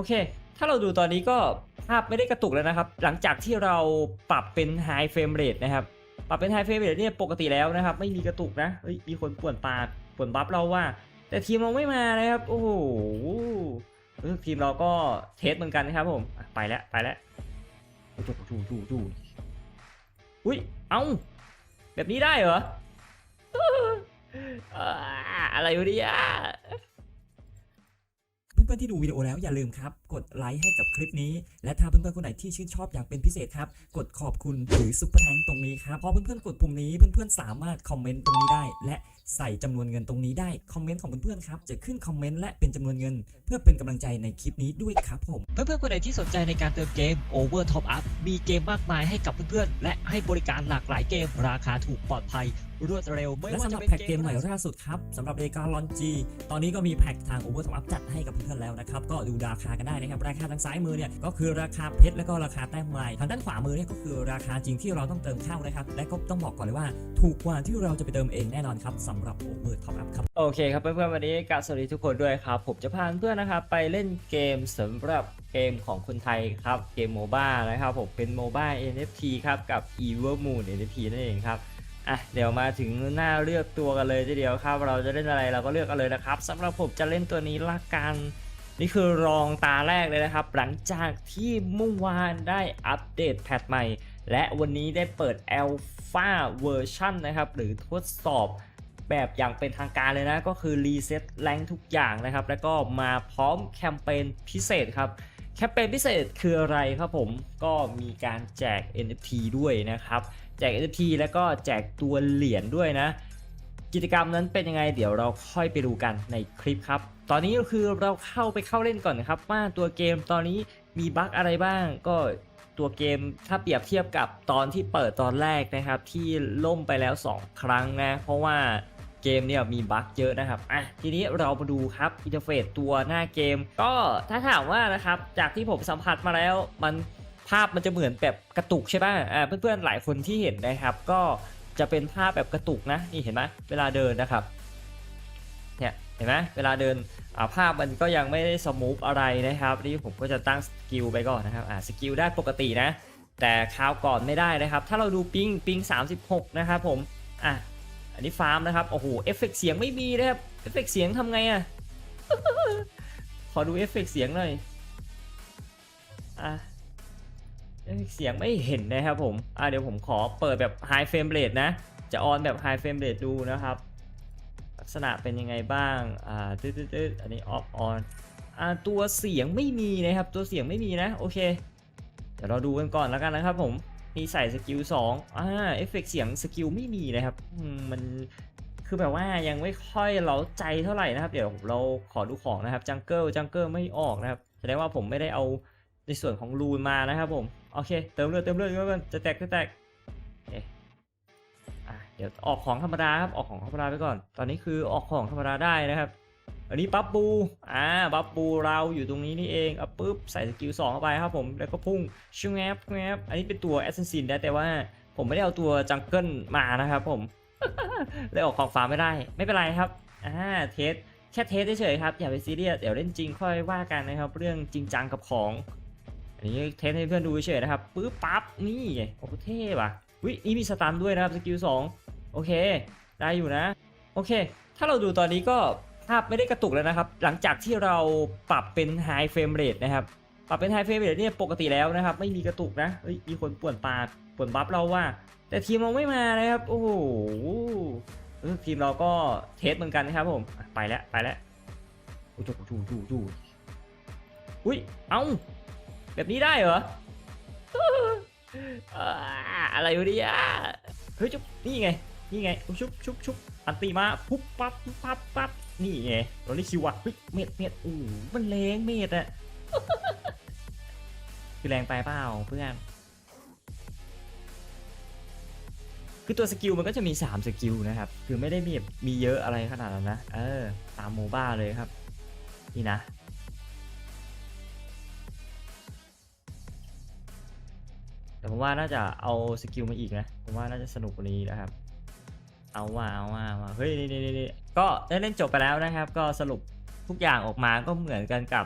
อเค ถ้าเราดูตอนนี้ก็ภาพไม่ได้กระตุกแล้วนะครับ หลังจากที่เราปรับเป็น High Frame Rate นะครับ ปรับเป็น High Frame Rate เนี่ยปกติแล้วนะครับ ไม่มีกระตุกนะเฮ้ยมีคนป่วนปาป่วนบัฟเราว่า แต่ทีมเราไม่มานะครับ โอ้โหทีมเราก็เทสเหมือนกันนะครับผม ไปแล้วไปแล้วดูดูดูดูอุ้ย เอ้า แบบนี้ได้เหรอ อะไรวะเนี่ย พื่อนๆที่ดูวิดีโอแล้วอย่าลืมครับ กดไลค์ให้กับคลิปนี้ และถ้าเพื่อนๆคนไหนที่ชื่นชอบอย่างเป็นพิเศษครับ กดขอบคุณหรือซุปเปอร์แทงตรงนี้ครับพอเพื่อนๆกดปุ่มนี้เพื่อนๆสามารถคอมเมนต์ตรงนี้ได้ และใส่จำนวนเงินตรงนี้ได้ คอมเมนต์ของเพื่อนๆครับ จะขึ้นคอมเมนต์และเป็นจำนวนเงิน เพื่อเป็นกำลังใจในคลิปนี้ด้วยครับผม เพื่อนๆคนไหนที่สนใจในการเติมเกม Over Top Up มีเกมมากมายให้กับเพื่อนๆและให้บริการหลากหลายเกม ราคาถูกปลอดภัยรวดเร็วไม่และว่าสำหจะรับเป็นแพ็กเกมใหม่ล่าสุดครับสำหรับเอกาลอนจีตอนนี้ก็มีแพ็กทาง Over Top Up จัดให้กับเพื่อนๆแล้วนะครับ ก็ดูราคากันได้นะครับ ราคาทางซ้ายมือเนี่ยก็คือราคาเพชรแล้วก็ราคาแต้มไม้ทางด้านขวามือเนี่ยก็คือราคาจริงที่เราต้องเติมเข้านะครับ และก็ต้องบอกก่อนเลยว่า ถูกกว่าที่เราจะไปเติมเองแน่นอนครับสำหรับ Over Top Up ครับ โอเคครับเพื่อนๆวันนี้กาสวัสดีทุกคนด้วยครับ ผมจะพาเพื่อนนะครับไปเล่นเกมสำหรับเกมของคนไทยครับ เกมโมบ้านะครับผมเป็นโมบ้า NFT ครับ กับ Evil Moon NFT นั่นเองครับอะเดี๋ยวมาถึงหน้าเลือกตัวกันเลยทีเดียวครับ เราจะเล่นอะไรเราก็เลือกกันเลยนะครับสำหรับผมจะเล่นตัวนี้ละกันนี่คือรองตาแรกเลยนะครับ หลังจากที่เมื่อวานได้อัปเดตแพทใหม่ และวันนี้ได้เปิด Alpha Version นะครับ หรือทดสอบ แบบอย่างเป็นทางการเลยนะ ก็คือรีเซ็ตแรงทุกอย่างนะครับ แล้วก็มาพร้อมแคมเปญพิเศษครับแคมเปญพิเศษคืออะไรครับผมก็มีการแจก NFT ด้วยนะครับ แจก NFT แล้วก็แจกตัวเหรียญด้วยนะ กิจกรรมนั้นเป็นยังไง เดี๋ยวเราค่อยไปดูกันในคลิปครับ ตอนนี้ก็คือเราเข้าไปเข้าเล่นก่อนนะครับ ว่าตัวเกมตอนนี้มีบั๊กอะไรบ้าง ก็ตัวเกมถ้าเปรียบเทียบกับตอนที่เปิดตอนแรกนะครับ ที่ล่มไปแล้ว 2 ครั้งนะ เพราะว่า เกมเนี่ยมีบั๊กเยอะนะครับอะทีนี้เรามาดูครับอินเทอร์เฟซตัวหน้าเกม ก็ถ้าถามว่านะครับจากที่ผมสัมผัสมาแล้วมันภาพมันจะเหมือนแบบกระตุกใช่ป่ะอ่าเพื่อนๆหลายคนที่เห็นนะครับ ก็จะเป็นภาพแบบกระตุกนะนี่เห็นไหมเวลาเดินนะครับเนี่ยเห็นไหมเวลาเดินอ่าภาพมันก็ยังไม่ได้สมูทอะไรนะครับนี่ผมก็จะตั้งสกิลไปก่อนนะครับอ่าสกิลได้ปกตินะ แต่คราวก่อนไม่ได้นะครับ ถ้าเราดูปิงปิง36 นะครับผมอะ อันนี้ฟาร์มนะครับ โอ้โห เอฟเฟกต์เสียงไม่มีนะครับ เอฟเฟกต์เสียงทำไงอะขอดูเอฟเฟกต์เสียงหน่อย อะเอฟเฟกต์เสียงไม่เห็นนะครับผม อะเดี๋ยวผมขอเปิดแบบ High Frame Rate นะ จะออนแบบ High Frame Rate ดูนะครับ ลักษณะเป็นยังไงบ้าง อ่าตึ๊ดๆอันนี้ off on อ่าตัวเสียงไม่มีนะครับ ตัวเสียงไม่มีนะ โอเค เดี๋ยวเราดูกันก่อนแล้วกันนะครับผม มีใส่สกิล2อ่าเอฟเฟกต์เสียงสกิลไม่มีนะครับมันคือแบบว่ายังไม่ค่อยเล้าใจเท่าไหร่นะครับ เดี๋ยวเราขอดูของนะครับจังเกิลจังเกิลไม่ออกนะครับแสดงว่าผมไม่ได้เอาในส่วนของรูนมานะครับผม โอเค เติมเลือดเติมเลือดก็กันจะแตกจะแตกโอเคอะเดี๋ยวออกของธรรมดาครับออกของธรรมดาไปก่อน ตอนนี้คือออกของธรรมดาได้นะครับ อันนี้บัฟบูอ่าบัฟบูเราอยู่ตรงนี้นี่เองอะปุ๊บใส่สกิล2เข้าไปครับผมแล้วก็พุ่งชิงแงบแงบอันนี้เป็นตัวแอสซัสซินนะแต่ว่าผมไม่ได้เอาตัวจังเกิลมานะครับผมเลยออกของฟ้าไม่ได้ไม่เป็นไรครับอ่าเทสแค่เทสเฉยๆครับอย่าไปซีเรียสเดี๋ยวเล่นจริงค่อยว่ากันนะครับเรื่องจริงจังกับของ อันนี้เทสให้เพื่อนดูเฉยนะครับปึ๊บปั๊บนี่โอ้เท่ว่ะวินี่มีสตันด้วยนะครับสกิล2โอเค ได้อยู่นะ โอเค ถ้าเราดูตอนนี้ก็าพไม่ได้กระตุกแล้วนะครับ หลังจากที่เราปรับเป็น High Frame Rate นะครับ ปรับเป็น High Frame Rate เนี่ยปกติแล้วนะครับ ไม่มีกระตุกนะเฮ้ยมีคนป่วนปากป่วนบัฟเราว่า แต่ทีมเราไม่มานะครับ โอ้โหทีมเราก็เทสเหมือนกันนะครับผม ไปแล้วไปแล้วดูดูดูดูดูอุ้ย เอ้า แบบนี้ได้เหรออะไรวะเนี่ยเฮ้ยจุ๊บนี่ไง นี่ไง ชุบชุบชุบอันตีมา ปุ๊บปั๊บปุ๊บปั๊บปั๊บ นี่ไงเราได้คิวอะเฮ้ยเม็ดเม็ดโอ้มันแรงเม็ดอะคือแรงไปเปล่าเพื่อน คือตัวสกิลมันก็จะมี 3 สกิลนะครับ คือไม่ได้มีมีเยอะอะไรขนาดนั้นนะ เออ ตามโมบ้าเลยครับ นี่นะ แต่ผมว่าน่าจะเอาสกิลมาอีกนะ ผมว่าน่าจะสนุกกว่านี้นะครับ เอาว่าเอาว่าเอาว่าเฮ้ยนี่นี่นี่ก็ได้เล่นจบไปแล้วนะครับ ก็สรุปทุกอย่างออกมาก็เหมือนกันกับ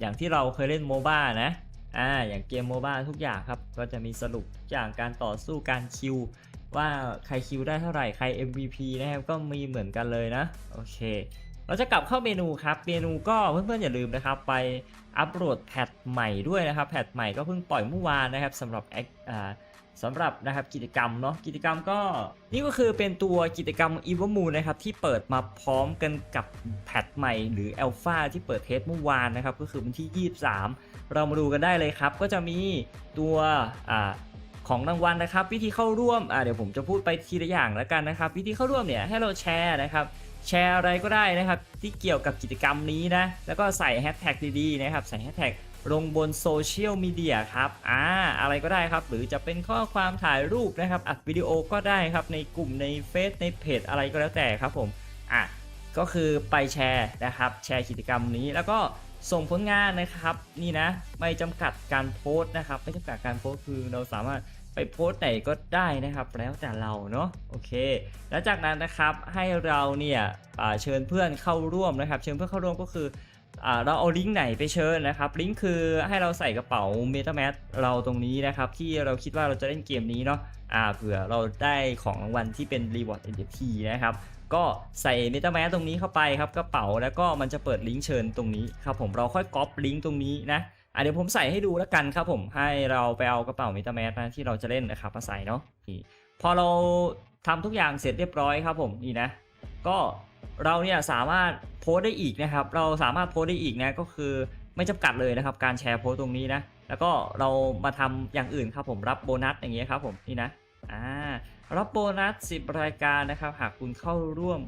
อย่างที่เราเคยเล่นโมบ้านะอ่าอย่างเกมโมบ้าทุกอย่างครับ ก็จะมีสรุปทุกอย่างการต่อสู้การคิว ว่าใครคิวได้เท่าไหร่ใคร MVP นะครับก็มีเหมือนกันเลยนะ โอเค เราจะกลับเข้าเมนูครับ เมนูก็เพื่อนๆอย่าลืมนะครับ ไปอัปโหลดแพทใหม่ด้วยนะครับ แพทใหม่ก็เพิ่งปล่อยเมื่อวานนะครับสำหรับแอคอ่า สำหรับนะครับกิจกรรมเนาะกิจกรรมก็นี่ก็คือเป็นตัวกิจกรรม e v o m o o n นะครับที่เปิดมาพร้อมกันกับแพทใหม่หรือ Alpha ที่เปิดเทสเมื่อวานนะครับก็คือวันที่ 23 เรามาดูกันได้เลยครับ ก็จะมีตัวอของรางวัลนะครับ วิธีเข้าร่วมอ่าเดี๋ยวผมจะพูดไปทีละอย่างแล้วกันนะครับ วิธีเข้าร่วมเนี่ยให้เราแชร์นะครับแชร์อะไรก็ได้นะครับที่เกี่ยวกับกิจกรรมนี้นะแล้วก็ใส่แฮชแท็กดีๆนะครับใส่แฮชแท็ก ลงบนโซเชียลมีเดียครับอ่าอะไรก็ได้ครับ หรือจะเป็นข้อความถ่ายรูปนะครับ อัดวิดีโอก็ได้ครับ ในกลุ่มในเฟซในเพจอะไรก็แล้วแต่ครับผมอะก็คือไปแชร์นะครับ แชร์กิจกรรมนี้แล้วก็ส่งผลงานนะครับนี่นะไม่จำกัดการโพสต์นะครับ ไม่จำกัดการโพสต์คือเราสามารถไปโพสต์ไหนก็ได้นะครับ แล้วแต่เราเนาะโอเค แล้วจากนั้นนะครับให้เราเนี่ยเชิญเพื่อนเข้าร่วมนะครับ เชิญเพื่อนเข้าร่วมก็คือ เราเอาลิงก์ไหนไปเชิญนะครับ ลิงก์คือให้เราใส่กระเป๋า MetaMask เราตรงนี้นะครับ ที่เราคิดว่าเราจะเล่นเกมนี้เนาะอ่าเผื่อเราได้ของรางวัลที่เป็น Reward NFT นะครับ ก็ใส่ MetaMask ตรงนี้เข้าไปครับกระเป๋าแล้วก็มันจะเปิดลิงก์เชิญตรงนี้ครับผมเราค่อยก๊อปลิงก์ตรงนี้นะอะเดี๋ยวผมใส่ให้ดูแล้วกันครับผมให้เราไปเอากระเป๋ามิตาแมสนะที่เราจะเล่นนะครับมาใส่เนาะพอเราทำทุกอย่างเสร็จเรียบร้อยครับผมนี่นะ ก็ เราเนี่ยสามารถโพสได้อีกนะครับ เราสามารถโพสได้อีกนะก็คือไม่จำกัดเลยนะครับ การแชร์โพสตตรงนี้นะ แล้วก็เรามาทำอย่างอื่นครับผมรับโบนัสอย่างเงี้ยครับผมนี่นะอ่ารับโบนัส 10 รายการนะครับ หากคุณเข้าร่วม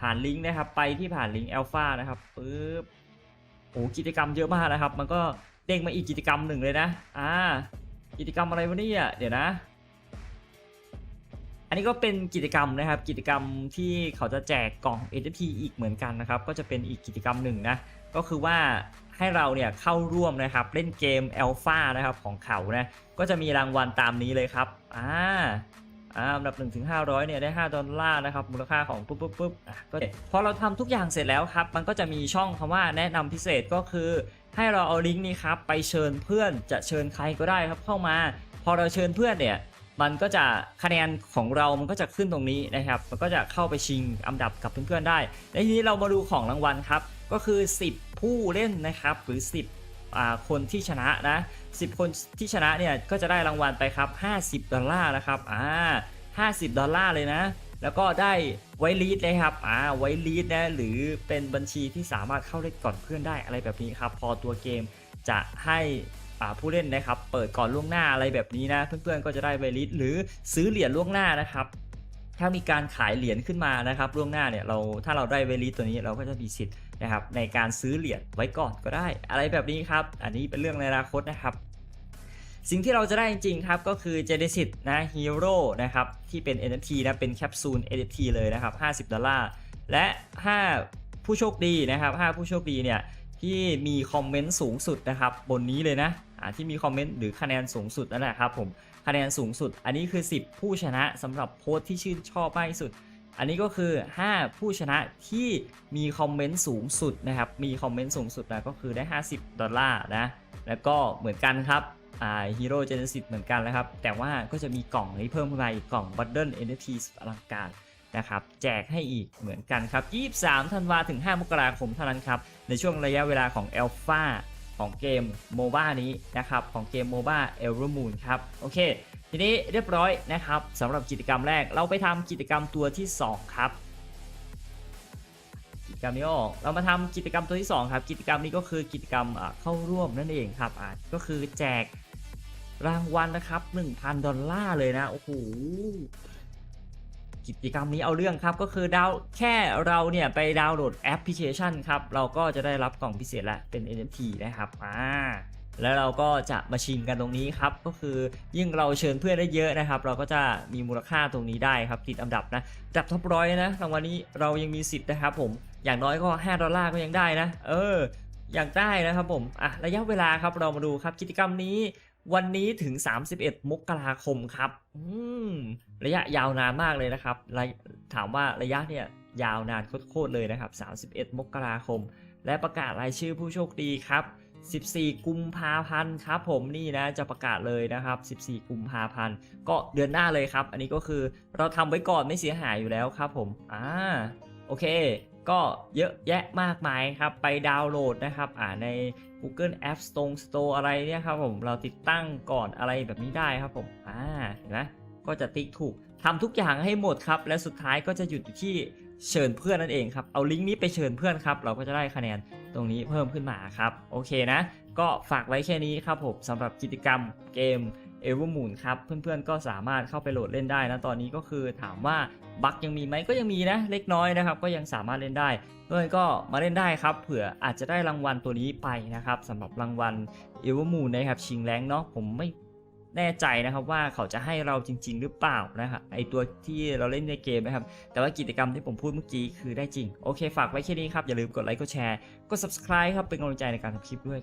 ผ่านลิงก์นะครับ ไปที่ผ่านลิงก์ Alpha นะครับปึ๊บโอ้กิจกรรมเยอะมากนะครับ มันก็เด้งมาอีกกิจกรรมหนึ่งเลยนะอ่ากิจกรรมอะไรวะเนี่ยเดี๋ยวนะ อันนี้ก็เป็นกิจกรรมนะครับ กิจกรรมที่เขาจะแจกกล่อง NFT อีกเหมือนกันนะครับ ก็จะเป็นอีกกิจกรรมหนึ่งนะ ก็คือว่าให้เราเนี่ยเข้าร่วมนะครับเล่นเกม Alpha นะครับของเขานะก็จะมีรางวัลตามนี้เลยครับอ่าอ่าอันดับ1ถึง500เนี่ยได้ 5 ดอลลาร์นะครับมูลค่าของปุ๊บปุ๊บปุ๊บอะก็พอเราทำทุกอย่างเสร็จแล้วครับ มันก็จะมีช่องคำว่าแนะนำพิเศษก็คือ ให้เราเอาลิงก์นี้ครับไปเชิญเพื่อนจะเชิญใครก็ได้ครับเข้ามา พอเราเชิญเพื่อนเนี่ย มันก็จะคะแนนของเรามันก็จะขึ้นตรงนี้นะครับ มันก็จะเข้าไปชิงอันดับกับเพื่อนๆได้ และทีนี้เรามาดูของรางวัลครับ ก็คือ 10 ผู้เล่นนะครับ หรือ 10อคนที่ชนะนะ 10 คนที่ชนะเนี่ยก็จะได้รางวัลไปครับ 50 ดอลลาร์นะครับ อ่า 50 ดอลลาร์เลยนะ แล้วก็ได้ไว้ลีดนะครับ อ่า ไว้ลีดนะ หรือเป็นบัญชีที่สามารถเข้าเล่นก่อนเพื่อนได้อะไรแบบนี้ครับ พอตัวเกมจะให้ ผู้เล่นนะครับเปิดก่อนล่วงหน้าอะไรแบบนี้นะ เพื่อนๆก็จะได้ไวลิสหรือซื้อเหรียญล่วงหน้านะครับถ้ามีการขายเหรียญขึ้นมานะครับล่วงหน้าเนี่ยเราถ้าเราได้เวลิตัวนี้เราก็จะมีสิทธิ์นะครับในการซื้อเหรียญไว้ก่อนก็ได้ อะไรแบบนี้ครับ อันนี้เป็นเรื่องในอนาคตนะครับ สิ่งที่เราจะได้จริงๆครับก็คือ Genesis นะ Hero นะครับที่เป็น NFT นะเป็นแคปซูล NFT เลยนะครับ 50 ดอลลาร์ และ 5 ผู้โชคดีนะครับ 5 ผู้โชคดีเนี่ยที่มีคอมเมนต์สูงสุดนะครับบนนี้เลยนะ ที่มีคอมเมนต์หรือคะแนนสูงสุดนั่นแหละครับผมคะแนนสูงสุด อันนี้คือ 10 ผู้ชนะสำหรับโพสต์ที่ชื่นชอบมากที่สุด อันนี้ก็คือ 5 ผู้ชนะที่มีคอมเมนต์สูงสุดนะครับมีคอมเมนต์สูงสุดนะก็คือได้ 50 ดอลลาร์นะแล้วก็เหมือนกันครับอ่าฮีโร่เจเนซิสเหมือนกันนะครับ แต่ว่าก็จะมีกล่องนี้เพิ่มขึ้นมาอีกกล่องบัตเดิล NFT สุดอลังการนะครับแจกให้อีกเหมือนกันครับ 23 ธันวาถึง 5 มกราคมเท่านั้นครับ ในช่วงระยะเวลาของ a l p h a ของเกม MOBA นี้นะครับของเกม MOBA e l r Moon ครับโอเค ทีนี้เรียบร้อยนะครับสำหรับกิจกรรมแรกเราไปทำกิจกรรมตัวที่ 2 ครับกิจกรรมนี้ออกเรามาทำกิจกรรมตัวที่ 2 ครับ กิจกรรมนี้ก็คือกิจกรรมเข้าร่วมนั่นเองครับอ่าก็คือแจกรางวัลนะครับ 1,000 ดอลลาร์เลยนะ โอ้โห กิจกรรมนี้เอาเรื่องครับ ก็คือดาวแค่เราเนี่ยไปดาวน์โหลดแอปพลิเคชันครับ เราก็จะได้รับกล่องพิเศษละเป็น NFT นะครับอ่าแล้วเราก็จะมาชิงกันตรงนี้ครับ ก็คือยิ่งเราเชิญเพื่อนได้เยอะนะครับ เราก็จะมีมูลค่าตรงนี้ได้ครับติดอันดับนะอันดับท็อปร้อยนะรางวัลนี้เรายังมีสิทธิ์นะครับผมอย่างน้อยก็ 5 ดอลลาร์ก็ยังได้นะ เออ อย่ากได้นะครับผมอะระยะเวลาครับเรามาดูครับกิจกรรมนี้ วันนี้ถึง 31 มกราคมครับอืมระยะยาวนานมากเลยนะครับถามว่าระยะเนี่ยยาวนานโคตรเลยนะครับ 31 มกราคม และประกาศรายชื่อผู้โชคดีครับ 14 กุมภาพันธ์ครับผมนี่นะจะประกาศเลยนะครับ 14 กุมภาพันธ์ก็เดือนหน้าเลยครับ อันนี้ก็คือเราทำไว้ก่อนไม่เสียหายอยู่แล้วครับผมอ่าโอเค ก็เยอะแยะมากมายครับ ไปดาวน์โหลดนะครับอ่าใน Google App Store Store อะไรเนี่ยครับผมเราติดตั้งก่อนอะไรแบบนี้ได้ครับผมอ่าเห็นไหมก็จะติ๊กถูกทำทุกอย่างให้หมดครับ และสุดท้ายก็จะหยุดอยู่ที่เชิญเพื่อนนั่นเองครับ เอาลิงก์นี้ไปเชิญเพื่อนครับ เราก็จะได้คะแนนตรงนี้เพิ่มขึ้นมาครับ โอเคนะ ก็ฝากไว้แค่นี้ครับผมสำหรับกิจกรรมเกม e v e r Moon ครับเพื่อนๆก็สามารถเข้าไปโหลดเล่นได้นะตอนนี้ก็คือถามว่าบั๊กยังมีไหมก็ยังมีนะเล็กน้อยนะครับก็ยังสามารถเล่นได้เพื่อนก็มาเล่นได้ครับเผื่ออาจจะได้รางวัลตัวนี้ไปนะครับสำหรับรางวัล e v e r Moon นะครับชิงแรงเนาะผมไม่แน่ใจนะครับว่าเขาจะให้เราจริง ๆ หรือเปล่านะครับไอตัวที่เราเล่นในเกมนะครับแต่ว่ากิจกรรมที่ผมพูดเมื่อกี้คือได้จริง โอเค ฝากไว้แค่นี้ครับ อย่าลืมกดไลค์กดแชร์กด subscribe ครับเป็นกำลังใจในการทำคลิปด้วย